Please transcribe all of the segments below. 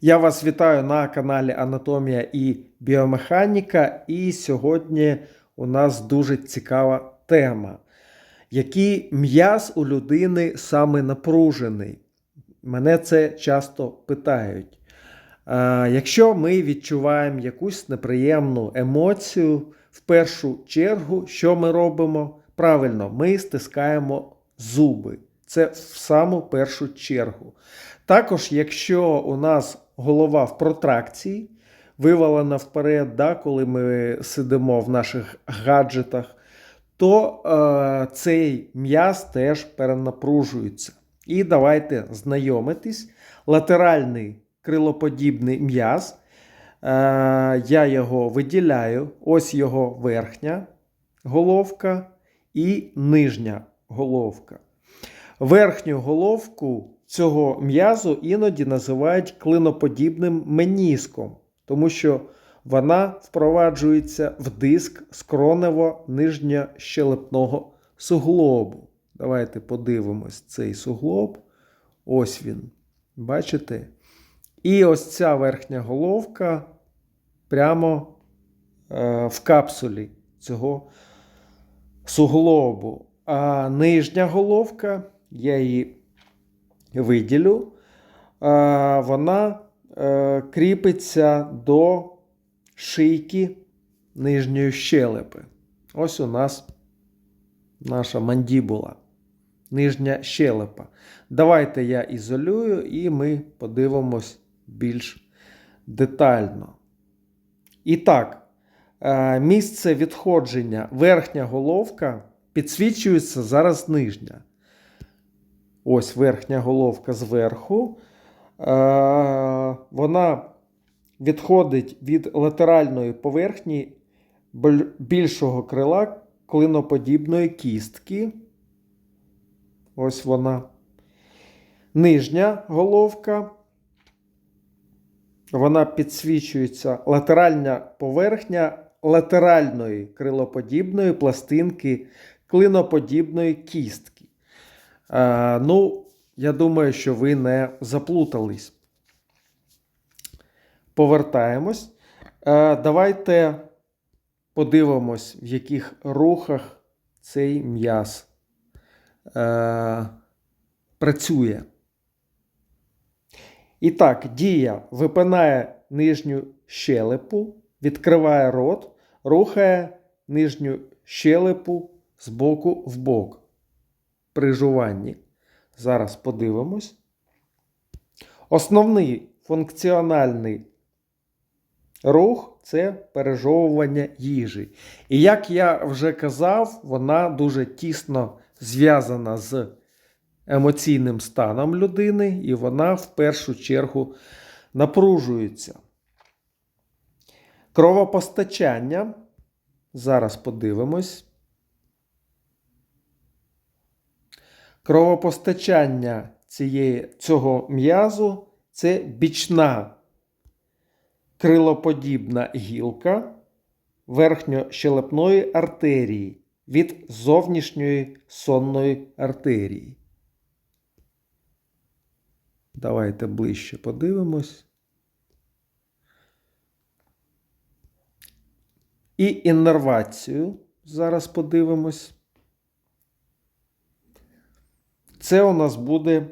Я вас вітаю на каналі Анатомія і Біомеханіка. І сьогодні у нас дуже цікава тема. Який м'яз у людини саме напружений? Мене це часто питають. Якщо ми відчуваємо якусь неприємну емоцію, в першу чергу, що ми робимо? Правильно, ми стискаємо зуби. Це в саму першу чергу. Також, якщо у нас голова в протракції, вивалена вперед, да, коли ми сидимо в наших гаджетах, то е, цей м'яз теж перенапружується. І давайте знайомитись. Латеральний крилоподібний м'яз. Е, я його виділяю. Ось його верхня головка і нижня головка. Верхню головку цього м'язу іноді називають клиноподібним меніском, тому що вона впроваджується в диск скронево-нижньощелепного суглобу. Давайте подивимось цей суглоб. Ось він. Бачите? І ось ця верхня головка прямо е, в капсулі цього суглобу. А нижня головка, я її виділю, вона е, кріпиться до шийки нижньої щелепи. Ось у нас наша мандібула, нижня щелепа. Давайте я ізолюю і ми подивимось більш детально. І так, е, місце відходження, верхня головка підсвічується зараз нижня. Ось верхня головка зверху. Е, Вона відходить від латеральної поверхні більшого крила клиноподібної кістки. Ось вона. Нижня головка. Вона підсвічується латеральна поверхня латеральної крилоподібної пластинки клиноподібної кістки. Е, ну, я думаю, що ви не заплутались. Повертаємось. Е, давайте подивимось, в яких рухах цей м'яз е, працює. І так, дія випинає нижню щелепу, відкриває рот, рухає нижню щелепу з боку в бок при жуванні. Зараз подивимось. Основний функціональний рух це пережовування їжі. І як я вже казав, вона дуже тісно зв'язана з емоційним станом людини, і вона в першу чергу напружується. Кровопостачання. Зараз подивимось. Кровопостачання цієї, цього м'язу це бічна крилоподібна гілка верхньощелепної артерії від зовнішньої сонної артерії. Давайте ближче подивимось. І іннервацію зараз подивимось. Це у нас буде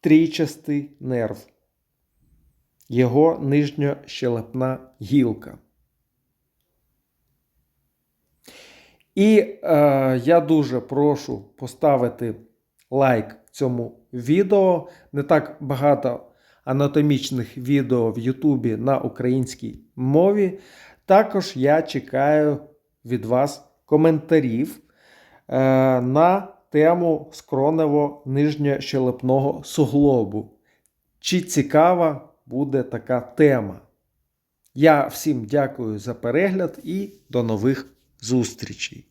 трійчастий нерв. Його нижньощелепна гілка. І е, я дуже прошу поставити лайк цьому відео. Не так багато анатомічних відео в Ютубі на українській мові. Також я чекаю від вас коментарів е, на тему скронево-нижньощелепного суглобу. Чи цікава буде така тема? Я всім дякую за перегляд і до нових зустрічей!